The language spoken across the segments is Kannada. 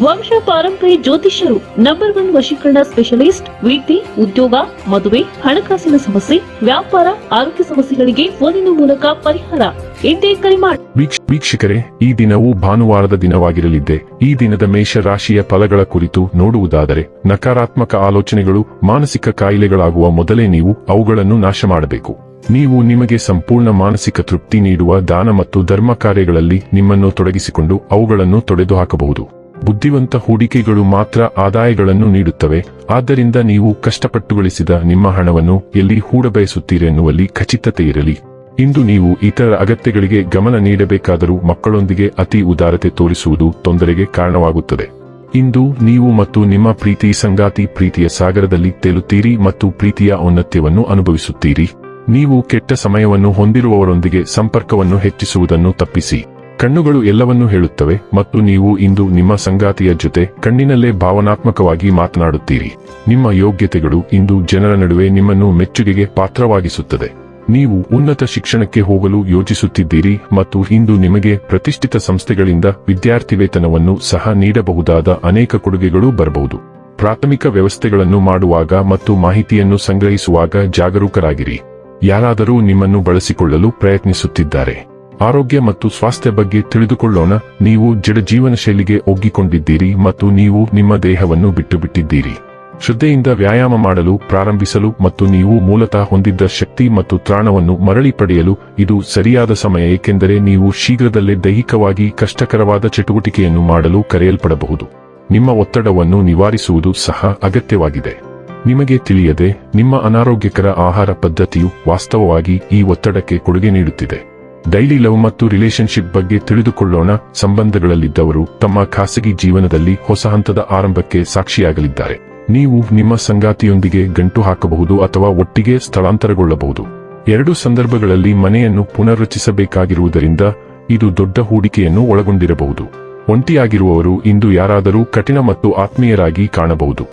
ವಂಶ ಪಾರಂಪರ್ಯ ಜ್ಯೋತಿಷ್ಯರು ನಂಬರ್ ಒನ್ ವಶೀಕರಣ ಸ್ಪೆಷಲಿಸ್ಟ್ ವೃತ್ತಿ ಉದ್ಯೋಗ, ಮದುವೆ, ಹಣಕಾಸಿನ ಸಮಸ್ಯೆ, ವ್ಯಾಪಾರ, ಆರೋಗ್ಯ ಸಮಸ್ಯೆಗಳಿಗೆ ಫೋನಿನ ಮೂಲಕ ಪರಿಹಾರ. ಎಂದೇ ಕರೆ ಮಾಡಿ ವೀಕ್ಷಕರೇ, ಈ ದಿನವು ಭಾನುವಾರದ ದಿನವಾಗಿರಲಿದ್ದೆ. ಈ ದಿನದ ಮೇಷ ರಾಶಿಯ ಫಲಗಳ ಕುರಿತು ನೋಡುವುದಾದರೆ, ನಕಾರಾತ್ಮಕ ಆಲೋಚನೆಗಳು, ಮಾನಸಿಕ ಕಾಯಿಲೆಗಳಾಗುವ ಮೊದಲೇ ನೀವು ಅವುಗಳನ್ನು ನಾಶ ಮಾಡಬೇಕು. ನೀವು ನಿಮಗೆ ಸಂಪೂರ್ಣ ಮಾನಸಿಕ ತೃಪ್ತಿ ನೀಡುವ ದಾನ ಮತ್ತು ಧರ್ಮ ಕಾರ್ಯಗಳಲ್ಲಿ ನಿಮ್ಮನ್ನು ತೊಡಗಿಸಿಕೊಂಡು ಅವುಗಳನ್ನು ತೊಡೆದು ಹಾಕಬಹುದು ಬುದ್ಧಿವಂತ ಹೂಡಿಕೆಗಳು ಮಾತ್ರ ಆದಾಯಗಳನ್ನು ನೀಡುತ್ತವೆ. ಆದ್ದರಿಂದ ನೀವು ಕಷ್ಟಪಟ್ಟು ಗಳಿಸಿದ ನಿಮ್ಮ ಹಣವನ್ನು ಎಲ್ಲಿ ಹೂಡಬಯಸುತ್ತೀರೆನ್ನುವಲ್ಲಿ ಖಚಿತತೆ ಇರಲಿ. ಇಂದು ನೀವು ಇತರ ಅಗತ್ಯಗಳಿಗೆ ಗಮನ ನೀಡಬೇಕಾದರೂ ಮಕ್ಕಳೊಂದಿಗೆ ಅತಿ ಉದಾರತೆ ತೋರಿಸುವುದು ತೊಂದರೆಗೆ ಕಾರಣವಾಗುತ್ತದೆ. ಇಂದು ನೀವು ಮತ್ತು ನಿಮ್ಮ ಪ್ರೀತಿ ಸಂಗಾತಿ ಪ್ರೀತಿಯ ಸಾಗರದಲ್ಲಿ ತೇಲುತ್ತೀರಿ ಮತ್ತು ಪ್ರೀತಿಯ ಔನ್ನತ್ಯವನ್ನು ಅನುಭವಿಸುತ್ತೀರಿ. ನೀವು ಕೆಟ್ಟ ಸಮಯವನ್ನು ಹೊಂದಿರುವವರೊಂದಿಗೆ ಸಂಪರ್ಕವನ್ನು ಹೆಚ್ಚಿಸುವುದನ್ನು ತಪ್ಪಿಸಿ. ಕಣ್ಣುಗಳು ಎಲ್ಲವನ್ನೂ ಹೇಳುತ್ತವೆ ಮತ್ತು ನೀವು ಇಂದು ನಿಮ್ಮ ಸಂಗಾತಿಯ ಜೊತೆ ಕಣ್ಣಿನಲ್ಲೇ ಭಾವನಾತ್ಮಕವಾಗಿ ಮಾತನಾಡುತ್ತೀರಿ. ನಿಮ್ಮ ಯೋಗ್ಯತೆಗಳು ಇಂದು ಜನರ ನಡುವೆ ನಿಮ್ಮನ್ನು ಮೆಚ್ಚುಗೆಗೆ ಪಾತ್ರವಾಗಿಸುತ್ತದೆ. ನೀವು ಉನ್ನತ ಶಿಕ್ಷಣಕ್ಕೆ ಹೋಗಲು ಯೋಚಿಸುತ್ತಿದ್ದೀರಿ ಮತ್ತು ಇಂದು ನಿಮಗೆ ಪ್ರತಿಷ್ಠಿತ ಸಂಸ್ಥೆಗಳಿಂದ ವಿದ್ಯಾರ್ಥಿ ವೇತನವನ್ನು ಸಹ ನೀಡಬಹುದಾದ ಅನೇಕ ಕೊಡುಗೆಗಳು ಬರಬಹುದು. ಪ್ರಾಥಮಿಕ ವ್ಯವಸ್ಥೆಗಳನ್ನು ಮಾಡುವಾಗ ಮತ್ತು ಮಾಹಿತಿಯನ್ನು ಸಂಗ್ರಹಿಸುವಾಗ ಜಾಗರೂಕರಾಗಿರಿ. ಯಾರಾದರೂ ನಿಮ್ಮನ್ನು ಬಳಸಿಕೊಳ್ಳಲು ಪ್ರಯತ್ನಿಸುತ್ತಿದ್ದಾರೆ. ಆರೋಗ್ಯ ಮತ್ತು ಸ್ವಾಸ್ಥ್ಯ ಬಗ್ಗೆ ತಿಳಿದುಕೊಳ್ಳೋಣ. ನೀವು ಜಡ ಜೀವನ ಶೈಲಿಗೆ ಒಗ್ಗಿಕೊಂಡಿದ್ದೀರಿ ಮತ್ತು ನೀವು ನಿಮ್ಮ ದೇಹವನ್ನು ಬಿಟ್ಟು ಬಿಟ್ಟಿದ್ದೀರಿ ಶ್ರದ್ಧೆಯಿಂದ ವ್ಯಾಯಾಮ ಮಾಡಲು, ಪ್ರಾರಂಭಿಸಲು ಮತ್ತು ನೀವು ಮೂಲತಃ ಹೊಂದಿದ್ದ ಶಕ್ತಿ ಮತ್ತು ತ್ರಾಣವನ್ನು ಮರಳಿ ಪಡೆಯಲು ಇದು ಸರಿಯಾದ ಸಮಯ, ಏಕೆಂದರೆ ನೀವು ಶೀಘ್ರದಲ್ಲೇ ದೈಹಿಕವಾಗಿ ಕಷ್ಟಕರವಾದ ಚಟುವಟಿಕೆಯನ್ನು ಮಾಡಲು ಕರೆಯಲ್ಪಡಬಹುದು. ನಿಮ್ಮ ಒತ್ತಡವನ್ನು ನಿವಾರಿಸುವುದು ಸಹ ಅಗತ್ಯವಾಗಿದೆ. ನಿಮಗೆ ತಿಳಿಯದೆ ನಿಮ್ಮ ಅನಾರೋಗ್ಯಕರ ಆಹಾರ ಪದ್ಧತಿಯು ವಾಸ್ತವವಾಗಿ ಈ ಒತ್ತಡಕ್ಕೆ ಕೊಡುಗೆ ನೀಡುತ್ತಿದೆ. ಡೈಲಿ ಲವ್ ಮತ್ತು ರಿಲೇಶನ್ಶಿಪ್ ಬಗ್ಗೆ ತಿಳಿದುಕೊಳ್ಳೋಣ. ಸಂಬಂಧಗಳಲ್ಲಿದ್ದವರು ತಮ್ಮ ಖಾಸಗಿ ಜೀವನದಲ್ಲಿ ಹೊಸ ಹಂತದ ಆರಂಭಕ್ಕೆ ಸಾಕ್ಷಿಯಾಗಲಿದ್ದಾರೆ. ನೀವು ನಿಮ್ಮ ಸಂಗಾತಿಯೊಂದಿಗೆ ಗಂಟು ಹಾಕಬಹುದು ಅಥವಾ ಒಟ್ಟಿಗೆ ಸ್ಥಳಾಂತರಗೊಳ್ಳಬಹುದು. ಎರಡು ಸಂದರ್ಭಗಳಲ್ಲಿ ಮನೆಯನ್ನು ಪುನರ್ರಚಿಸಬೇಕಾಗಿರುವುದರಿಂದ ಇದು ದೊಡ್ಡ ಹೂಡಿಕೆಯನ್ನು ಒಳಗೊಂಡಿರಬಹುದು. ಒಂಟಿಯಾಗಿರುವವರು ಇಂದು ಯಾರಾದರೂ ಕಠಿಣ ಮತ್ತು ಆತ್ಮೀಯರಾಗಿ ಕಾಣಬಹುದು.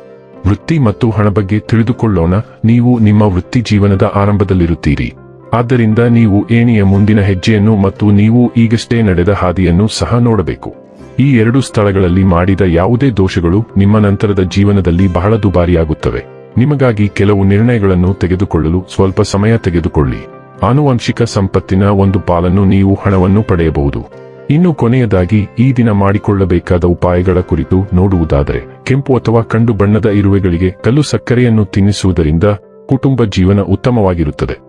ವೃತ್ತಿ ಮತ್ತು ಹಣ ಬಗ್ಗೆ ತಿಳಿದುಕೊಳ್ಳೋಣ. ನೀವು ನಿಮ್ಮ ವೃತ್ತಿ ಜೀವನದ ಆರಂಭದಲ್ಲಿರುತ್ತೀರಿ. ಆದ್ದರಿಂದ ನೀವು ಏಣಿಯ ಮುಂದಿನ ಹೆಜ್ಜೆಯನ್ನು ಮತ್ತು ನೀವು ಈಗಷ್ಟೇ ನಡೆದ ಹಾದಿಯನ್ನು ಸಹ ನೋಡಬೇಕು. ಈ ಎರಡು ಸ್ಥಳಗಳಲ್ಲಿ ಮಾಡಿದ ಯಾವುದೇ ದೋಷಗಳು ನಿಮ್ಮ ನಂತರದ ಜೀವನದಲ್ಲಿ ಬಹಳ ದುಬಾರಿಯಾಗುತ್ತವೆ. ನಿಮಗಾಗಿ ಕೆಲವು ನಿರ್ಣಯಗಳನ್ನು ತೆಗೆದುಕೊಳ್ಳಲು ಸ್ವಲ್ಪ ಸಮಯ ತೆಗೆದುಕೊಳ್ಳಿ. ಆನುವಂಶಿಕ ಸಂಪತ್ತಿನ ಒಂದು ಪಾಲನ್ನು ನೀವು ಹಣವನ್ನು ಪಡೆಯಬಹುದು. ಇನ್ನು ಕೊನೆಯದಾಗಿ, ಈ ದಿನ ಮಾಡಿಕೊಳ್ಳಬೇಕಾದ ಉಪಾಯಗಳ ಕುರಿತು ನೋಡುವುದಾದರೆ, ಕೆಂಪು ಅಥವಾ ಕಂಡು ಬಣ್ಣದ ಇರುವೆಗಳಿಗೆ ಕಲ್ಲು ಸಕ್ಕರೆಯನ್ನು ತಿನ್ನಿಸುವುದರಿಂದ ಕುಟುಂಬ ಜೀವನ ಉತ್ತಮವಾಗಿರುತ್ತದೆ.